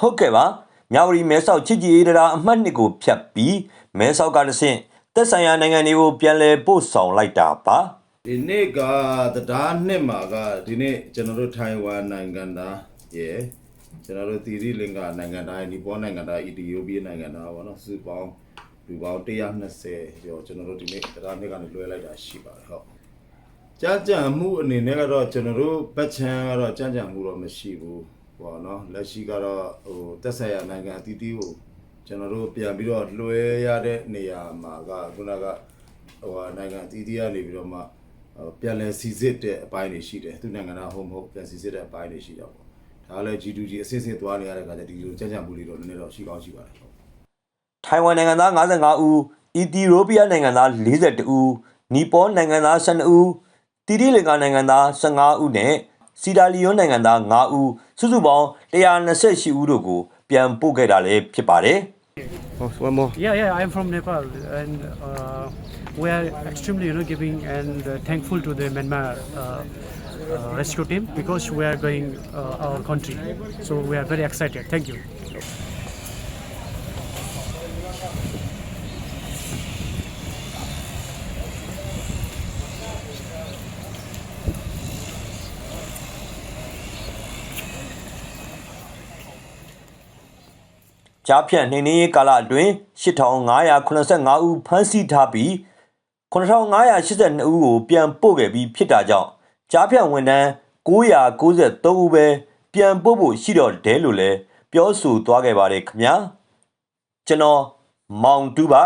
ဟုတ်ကဲ့ပါမြဝတီမဲဆောက်ချစ်ကြည်ရေးတရားအမှတ်နှစ်ကိုဖြတ်ပြီးမဲဆောက်ကတဆင့်သက်ဆိုင်ရာနိုင်ငံတွေကိုပြန်လည်ပို့ဆောင်လိုက်တာပါဒီနေ့ကတရားနှစ်မှာကဒီနေ့ကျွန်တော်တို့ထိုင်ဝမ်နိုင်ငံသားရေကျွန်တော်တို့သီရိလင်္ကာနိုင်ငံသားနီပေါနိုင်ငံသားအီသီယိုးပီးနိုင်ငံသားပေါ့နော်စုပေါင်းလူပေါင်း120ကျော်ကျွန်တော်တို့ဒီနေ့တရားနှစ်ကနေလွှဲလိုက်တာရှိပါတယ်ဟုတ်ကြာကြံမှုအနေနဲ့ကတော့ကျွန်တော်တို့ဘက်ချန်ကတော့ကြာကြံမှုတော့မရှိဘူး ပေါ့နော်လက်ရှိကတော့ဟိုတက်ဆက်ရနိုင်ငံအသီးသီးကိုကျွန်တော်တို့ပြန်ပြီးတော့လွှဲရတဲ့နေရာမှာကခုနကဟိုဟာနိုင်ငံအသီးသီးကနေပြီးတော့မှဟိုပြန်လဲစီစစ်တဲ့အပိုင်းတွေရှိတယ်သူနိုင်ငံသားဟုတ်မဟုတ်ပြန်စီစစ်တဲ့အပိုင်းတွေရှိတော့ပေါ့ဒါလည်း G2G အစစ်စစ်သွားနေရတဲ့အခါကျဒီလိုကြံ့ကြံ့မှုလေးတော့နည်းနည်းတော့ရှိကောင်းရှိပါတယ်ဟုတ်ထိုင်ဝမ်နိုင်ငံသား55ဦးအီသီယိုးပီးယားနိုင်ငံသား42ဦးနီပေါနိုင်ငံသား12ဦးတီရီလင်္ကာနိုင်ငံသား15ဦးနဲ့ စီဒါလီယွန်းနိုင်ငံသား5ဦးစုစုပေါင်း128ဦးတို့ကိုပြန်ပို့ခဲ့တာလည်းဖြစ်ပါတယ် Oh, one more. Yeah, yeah, I'm from Nepal, and uh, we are extremely, you know, giving and uh, thankful to the Myanmar uh, uh, rescue team because we are going uh, our country. So we are very excited. Thank you. ကြားဖြတ်နှိမ်နင်းရေးကာလအတွင်း8585ဦးဖမ်းဆီးထားပြီး9582ဦးကိုပြန်ပို့ခဲ့ပြီးဖြစ်တာကြောင့်ကြားဖြတ်ဝန်ထမ်း993ဦးပဲပြန်ပို့ဖို့ရှိတော့တယ်လို့လည်းပြောဆိုသွားခဲ့ပါတယ်ခင်ဗျာကျွန်တော်မောင်တူပါ